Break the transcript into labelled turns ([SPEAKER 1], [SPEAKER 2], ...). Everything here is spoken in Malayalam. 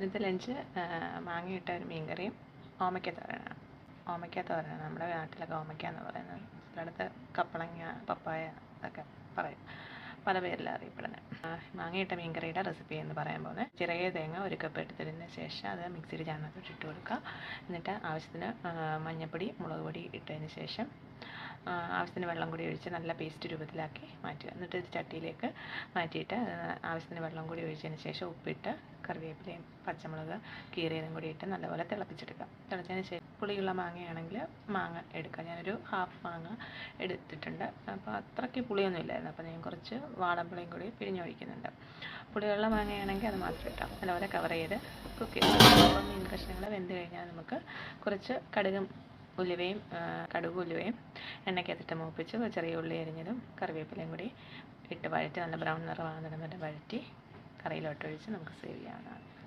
[SPEAKER 1] ഇന്നത്തെ ലഞ്ച് മാങ്ങയിട്ട ഒരു മീൻകറിയും ഓമയ്ക്ക തോരനാണ് ഓമയ്ക്ക തോരനാണ് നമ്മുടെ നാട്ടിലൊക്കെ ഓമയ്ക്ക എന്ന് പറയുന്നത്. ചിലയിടത്ത് കപ്പളങ്ങ പപ്പായ ഒക്കെ പറയും. പല പേരിലാണ് അറിയപ്പെടുന്നത്. മാങ്ങയിട്ട മീൻകറിയുടെ റെസിപ്പി എന്ന് പറയാൻ പോകുന്നത്. ചെറിയ തേങ്ങ ഒരു കപ്പ് എടുത്തതിന് ശേഷം അത് മിക്സിയിൽ ചാണകത്തോട്ട് ഇട്ട് കൊടുക്കുക. എന്നിട്ട് ആവശ്യത്തിന് മഞ്ഞൾപ്പൊടി മുളക് പൊടി ഇട്ടതിന് ശേഷം ആവശ്യത്തിന് വെള്ളം കൂടി ഒഴിച്ച് നല്ല പേസ്റ്റ് രൂപത്തിലാക്കി മാറ്റുക. എന്നിട്ട് ഇത് ചട്ടിയിലേക്ക് മാറ്റിയിട്ട് ആവശ്യത്തിന് വെള്ളം കൂടി ഒഴിച്ചതിന് ശേഷം ഉപ്പിട്ട് കറിവേപ്പിലയും പച്ചമുളക് കീറിയതും കൂടി ഇട്ട് നല്ലപോലെ തിളപ്പിച്ചെടുക്കുക. തിളച്ചതിന് ശേഷം പുളിയുള്ള മാങ്ങയാണെങ്കിൽ മാങ്ങ എടുക്കുക. ഞാനൊരു ഹാഫ് മാങ്ങ എടുത്തിട്ടുണ്ട്. അപ്പോൾ അത്രയ്ക്ക് പുളിയൊന്നും ഇല്ലായിരുന്നു അപ്പോൾ ഞാൻ കുറച്ച് വാടമ്പളയും കൂടി പിഴിഞ്ഞൊഴിക്കുന്നുണ്ട് പുളിയുള്ള മാങ്ങയാണെങ്കിൽ അത് മാത്രം ഇട്ടാം. നല്ലപോലെ കവർ ചെയ്ത് കുക്ക് ചെയ്ത് മീൻ കഷ്ണങ്ങൾ വെന്ത് കഴിഞ്ഞാൽ നമുക്ക് കുറച്ച് കടുകും ഉലുവയും കടുക് ഉലുവയും എണ്ണയ്ക്കകത്തിട്ട് മൂപ്പിച്ച് ചെറിയ ഉള്ളി അരിഞ്ഞതും കറിവേപ്പിലയും കൂടി ഇട്ട് വഴറ്റി നല്ല ബ്രൗൺ നിറമാകുന്നിടം വരെ വഴറ്റി കറിയിലോട്ട് ഒഴിച്ച് നമുക്ക് സേവ് ചെയ്യാവുന്നതാണ്.